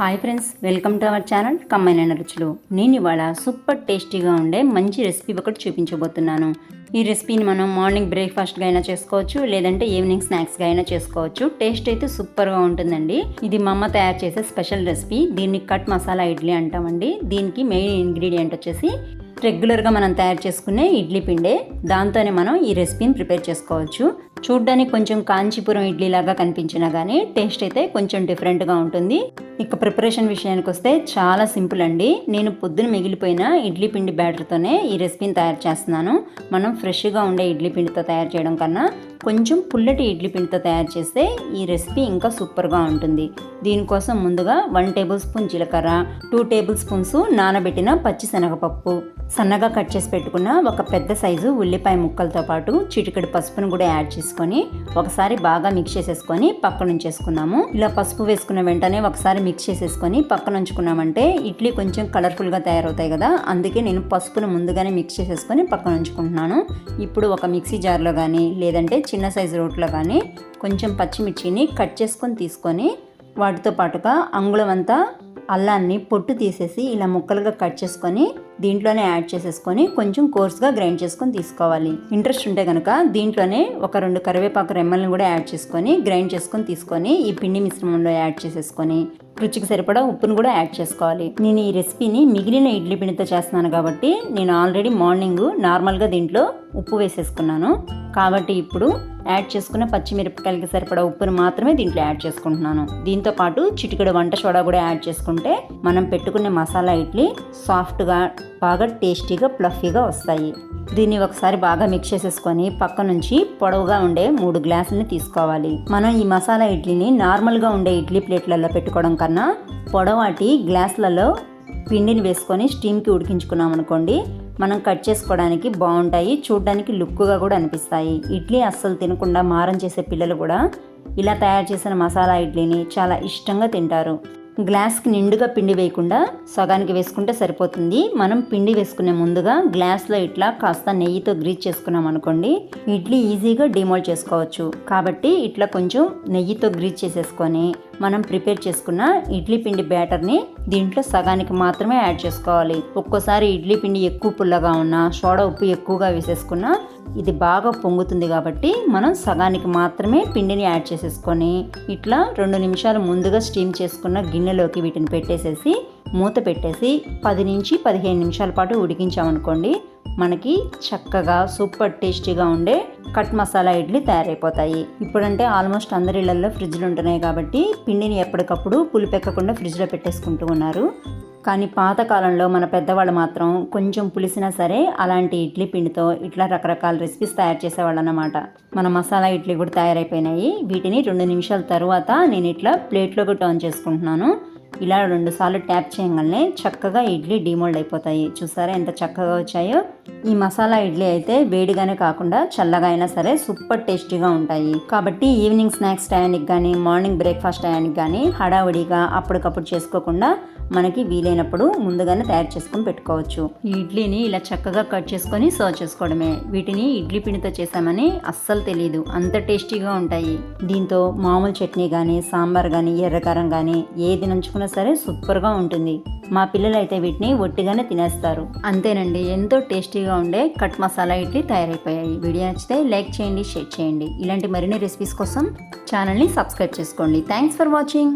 Hi friends welcome to our channel కమ్మైన రుచులు. నేను ఇవాళ సూపర్ టేస్టీగా ఉండే మంచి రెసిపీ ఒకటి చూపించబోతున్నాను. ఈ రెసిపీని మనం మార్నింగ్ బ్రేక్ఫాస్ట్గా అయినా చేసుకోవచ్చు లేదంటే ఈవినింగ్ స్నాక్స్గా అయినా చేసుకోవచ్చు. టేస్ట్ అయితే సూపర్గా ఉంటుందండి. ఇది మా అమ్మ తయారు చేసే స్పెషల్ రెసిపీ. దీన్ని కట్ మసాలా ఇడ్లీ అంటామండి. దీనికి మెయిన్ ఇంగ్రీడియంట్ వచ్చేసి రెగ్యులర్గా మనం తయారు చేసుకునే ఇడ్లీ పిండే. దాంతోనే మనం ఈ రెసిపీని ప్రిపేర్ చేసుకోవచ్చు. చూడ్డానికి కొంచెం కాంచీపురం ఇడ్లీ లాగా కనిపించినా కానీ టేస్ట్ అయితే కొంచెం డిఫరెంట్గా ఉంటుంది. ఇక ప్రిపరేషన్ విషయానికి వస్తే చాలా సింపుల్ అండి. నేను పొద్దున మిగిలిపోయిన ఇడ్లీ పిండి బ్యాటర్తోనే ఈ రెసిపీని తయారు చేస్తున్నాను. మనం ఫ్రెష్గా ఉండే ఇడ్లీ పిండితో తయారు చేయడం కన్నా కొంచెం పుల్లటి ఇడ్లీ పిండితో తయారు చేస్తే ఈ రెసిపీ ఇంకా సూపర్గా ఉంటుంది. దీనికోసం ముందుగా వన్ టేబుల్ స్పూన్ జీలకర్ర టూ టేబుల్ స్పూన్స్ నానబెట్టిన పచ్చి శనగపప్పు. సన్నగా కట్ చేసి పెట్టుకున్న ఒక పెద్ద సైజు ఉల్లిపాయ ముక్కలతో పాటు చిటికెడు పసుపును కూడా యాడ్ చేసుకొని ఒకసారి బాగా మిక్స్ చేసేసుకొని పక్కన ఉంచేసుకున్నాము ఇలా పసుపు వేసుకున్న వెంటనే ఒకసారి మిక్స్ చేసేసుకొని పక్కన ఉంచుకున్నామంటే ఇడ్లీ కొంచెం కలర్ఫుల్గా తయారవుతాయి కదా. అందుకే నేను పసుపును ముందుగానే మిక్స్ చేసేసుకొని పక్కన ఉంచుకుంటున్నాను. ఇప్పుడు ఒక మిక్సీ జార్లో కానీ లేదంటే చిన్న సైజు రోట్లో కానీ కొంచెం పచ్చిమిర్చిని కట్ చేసుకొని తీసుకొని వాటితో పాటుగా అంగుళం అంతా అల్లాన్ని పొట్టు తీసేసి ఇలా ముక్కలుగా కట్ చేసుకొని దీంట్లోనే యాడ్ చేసేసుకొని కొంచెం కోర్స్గా గ్రైండ్ చేసుకొని తీసుకోవాలి. ఇంట్రెస్ట్ ఉంటే కనుక దీంట్లోనే ఒక రెండు కరివేపాకు రెమ్మల్ని కూడా యాడ్ చేసుకొని గ్రైండ్ చేసుకొని తీసుకొని ఈ పిండి మిశ్రమంలో యాడ్ చేసేసుకొని రుచికి సరిపడా ఉప్పును కూడా యాడ్ చేసుకోవాలి. నేను ఈ రెసిపీని మిగిలిన ఇడ్లీ పిండితో చేస్తున్నాను కాబట్టి నేను ఆల్రెడీ మార్నింగ్ నార్మల్గా దీంట్లో ఉప్పు వేసేసుకున్నాను. కాబట్టి ఇప్పుడు యాడ్ చేసుకున్న పచ్చిమిరపకాయలకి సరిపడా ఉప్పును మాత్రమే దీంట్లో యాడ్ చేసుకుంటున్నాను. దీంతో పాటు చిటికెడు వంట సోడా కూడా యాడ్ చేసుకుంటే మనం పెట్టుకునే మసాలా ఇడ్లీ సాఫ్ట్గా బాగా టేస్టీగా ప్లఫీగా వస్తాయి. దీన్ని ఒకసారి బాగా మిక్స్ చేసేసుకొని పక్క నుంచి పొడవుగా ఉండే మూడు గ్లాసులని తీసుకోవాలి. మనం ఈ మసాలా ఇడ్లీని నార్మల్గా ఉండే ఇడ్లీ ప్లేట్లలో పెట్టుకోవడం కన్నా పొడవాటి గ్లాసులలో పిండిని వేసుకొని స్టీమ్కి ఉడికించుకున్నాం అనుకోండి మనం కట్ చేసుకోవడానికి బాగుంటాయి చూడడానికి లుక్గా కూడా అనిపిస్తాయి. ఇడ్లీ అస్సలు తినకుండా మారం చేసే పిల్లలు కూడా ఇలా తయారు చేసిన మసాలా ఇడ్లీని చాలా ఇష్టంగా తింటారు. గ్లాస్కి నిండుగా పిండి వేయకుండా సగానికి వేసుకుంటే సరిపోతుంది. మనం పిండి వేసుకునే ముందుగా గ్లాస్లో ఇట్లా కాస్త నెయ్యితో గ్రీజ్ చేసుకున్నాం అనుకోండి ఇడ్లీ ఈజీగా డిమోల్డ్ చేసుకోవచ్చు. కాబట్టి ఇట్లా కొంచెం నెయ్యితో గ్రీజ్ చేసేసుకొని మనం ప్రిపేర్ చేసుకున్న ఇడ్లీ పిండి బ్యాటర్ని దీంట్లో సగానికి మాత్రమే యాడ్ చేసుకోవాలి. ఒక్కోసారి ఇడ్లీ పిండి ఎక్కువ పుల్లగా ఉన్నా సోడా ఉప్పు ఎక్కువగా వేసేసుకున్నా ఇది బాగా పొంగుతుంది కాబట్టి మనం సగానికి మాత్రమే పిండిని యాడ్ చేసేసుకొని ఇట్లా రెండు నిమిషాలు ముందుగా స్టీమ్ చేసుకున్న గిన్నెలోకి వీటిని పెట్టేసేసి మూత పెట్టేసి పది నుంచి పదిహేను నిమిషాల పాటు ఉడికించామనుకోండి మనకి చక్కగా సూపర్ టేస్టీగా ఉండే కట్ మసాలా ఇడ్లీ తయారైపోతాయి. ఇప్పుడంటే ఆల్మోస్ట్ అందరి ఇళ్ళలో ఫ్రిడ్జ్లు ఉంటున్నాయి కాబట్టి పిండిని ఎప్పటికప్పుడు పులిపెక్కకుండా ఫ్రిడ్జ్లో పెట్టేసుకుంటూ ఉన్నారు. కానీ పాతకాలంలో మన పెద్దవాళ్ళు మాత్రం కొంచెం పులిసినా సరే అలాంటి ఇడ్లీ పిండితో ఇట్లా రకరకాల రెసిపీస్ తయారు చేసేవాళ్ళు అన్నమాట మన మసాలా ఇడ్లీ కూడా తయారైపోయినాయి. వీటిని రెండు నిమిషాల తర్వాత నేను ఇట్లా ప్లేట్లోకి టర్న్ చేసుకుంటున్నాను. ఇలా రెండు సార్లు ట్యాప్ చేయగానే చక్కగా ఇడ్లీ డిమోల్డ్ అయిపోతాయి. చూసారా ఎంత చక్కగా వచ్చాయో? ఈ మసాలా ఇడ్లీ అయితే వేడిగానే కాకుండా చల్లగా అయినా సరే సూపర్ టేస్టీగా ఉంటాయి. కాబట్టి ఈవినింగ్ స్నాక్స్ టయానికి కానీ మార్నింగ్ బ్రేక్ఫాస్ట్ టయానికి కానీ హడావిడిగా అప్పటికప్పుడు చేసుకోకుండా మనకి వీలైనప్పుడు ముందుగానే తయారు చేసుకొని పెట్టుకోవచ్చు. ఈ ఇడ్లీని ఇలా చక్కగా కట్ చేసుకొని సర్వ్ చేసుకోవడమే. వీటిని ఇడ్లీ పిండితో చేసామని అస్సలు తెలియదు అంత టేస్టీగా ఉంటాయి. దీంతో మామూలు చట్నీ కానీ సాంబార్ కానీ ఎర్రకారం కానీ ఏది నంచుకున్నా సరే సూపర్గా ఉంటుంది. మా పిల్లలు అయితే వీటిని ఒట్టిగానే తినేస్తారు. అంతేనండి ఎంతో టేస్టీగా ఉండే కట్ మసాలా ఇడ్లీ తయారైపోయాయి. వీడియో నచ్చితే లైక్ చేయండి షేర్ చేయండి. ఇలాంటి మరిన్ని రెసిపీస్ కోసం ఛానల్ని సబ్స్క్రైబ్ చేసుకోండి. Thanks for watching.